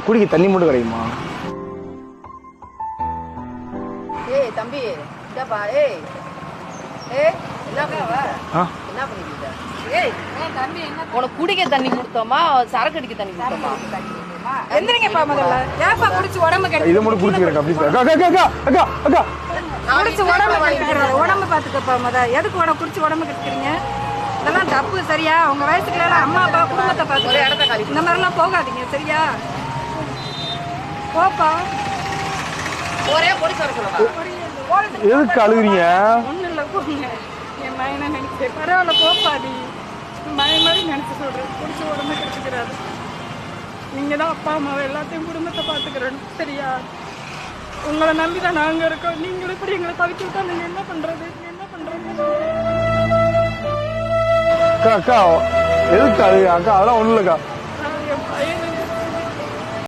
குடிக்க தண்ணி மட்டும் கிடைக்குமா? ஏய் தம்பி இந்தாப்பா ஏய். ஏய் என்ன பண்ணுவ ஆ? என்ன பண்ணிக்கிட்ட ஏய் உனக்கு குடிக்க தண்ணி கொடுத்தோமா? சரக்கு அடிக்க தண்ணி கொடுத்தோமா? எந்திரிங்கப்பா முதல்ல. ஏப்பா குடிச்சு உடம்பு கெடுத்து? இதை மட்டும் குடிச்சுக்கிறேன் ப்ளீஸ் அக்கா அக்கா அக்கா அக்கா அக்கா. குடிச்சு உடம்பு கெடுத்துக்கிற உடம்பு பாத்துக்கப்பா முத. எதுக்கு உடம்பு குடிச்சு உடம்பு கெடுத்துக்கிறீங்க இதெல்லாம் தப்பு சரியா? உங்க வயசுக்குள்ள எல்லாம் அம்மா அப்பா குடும்பத்தை பார்த்து இந்த மாதிரிலாம் போகாதீங்க சரியா? போப்பா ஒரே பொடி சரக்கு சொல்லவா எதுக்கு அழுகுறீங்க ஒன்றும் இல்லை போங்க. என் மயனை நினைச்சு. பரவாயில்ல போப்பா நீ. மய மாதிரி நினைச்சு சொல்றேன். குடிச்சு உடம்பு கெடுத்துக்கிறாரு. நீங்க தான் அப்பா அம்மாவை எல்லாத்தையும் குடும்பத்தை பார்த்துக்கிறணும் சரியா? உங்களை நம்பி தான் நாங்க இருக்கோம். நீங்களும் இப்படி எங்களை தவிக்க விட்டா நீங்க என்ன பண்றது? என்ன பண்றது அக்கா அக்கா எதுக்கு அழுகு அக்கா அதெல்லாம் ஒண்ணும் இல்லக்கா.